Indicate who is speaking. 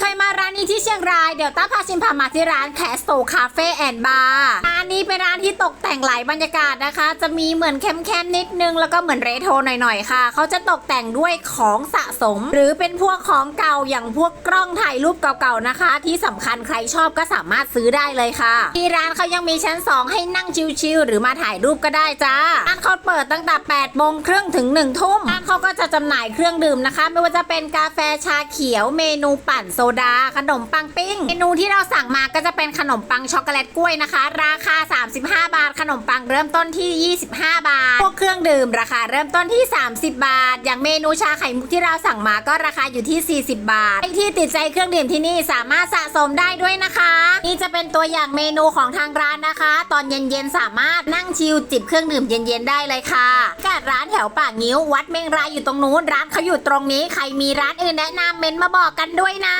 Speaker 1: เคยมาร้านนี้ที่เชียงราย เดี๋ยวต้าพาชิมพามาที่ร้านแคสโตคาเฟ่แอนด์บาร์ร้านนี้เป็นร้านที่ตกแต่งหลายบรรยากาศนะคะ จะมีเหมือนเข้มๆนิดนึง แล้วก็เหมือนเรโทรหน่อยๆค่ะ เขาจะตกแต่งด้วยของสะสม หรือเป็นพวกของเก่าอย่างพวกกล้องถ่ายรูปเก่าๆนะคะ ที่สำคัญใครชอบก็สามารถซื้อได้เลยค่ะ ที่ร้านเขายังมีชั้น 2 ให้นั่งชิลๆหรือมาถ่ายรูปก็ได้จ้าร้านเขาเปิดตั้งแต่8โมงครึ่งถึง1ทุ่มร้านเขาก็จะจำหน่ายเครื่องดื่มนะคะ ไม่ว่าจะเป็นกาแฟชาเขียวเมนูปั่นโซดา ขนมปังปิ้ง เมนูที่เราสั่งมาก็จะเป็นขนมปังช็อกโกแลตกล้วยนะคะ ราคา 35 บาท ขนมปังเริ่มต้นที่ 25 บาท รื่องดื่มราคาเริ่มต้นที่ 30 บาท อย่างเมนูชาไข่มุกที่เราสั่งมาก็ราคาอยู่ที่ 40 บาทใครที่ติดใจเครื่องดื่มที่นี่สามารถสะสมได้ด้วยนะคะ นี่จะเป็นตัวอย่างเมนูของทางร้านนะคะ ตอนเย็นๆสามารถนั่งชิลจิบเครื่องดื่มเย็นๆได้เลยค่ะกาดร้านแถวป่างิ้ว วัดเมงรายอยู่ตรงนู้นร้านเขาอยู่ตรงนี้ ใครมีร้านอื่นแนะนำเมนต์มาบอกกันด้วยนะ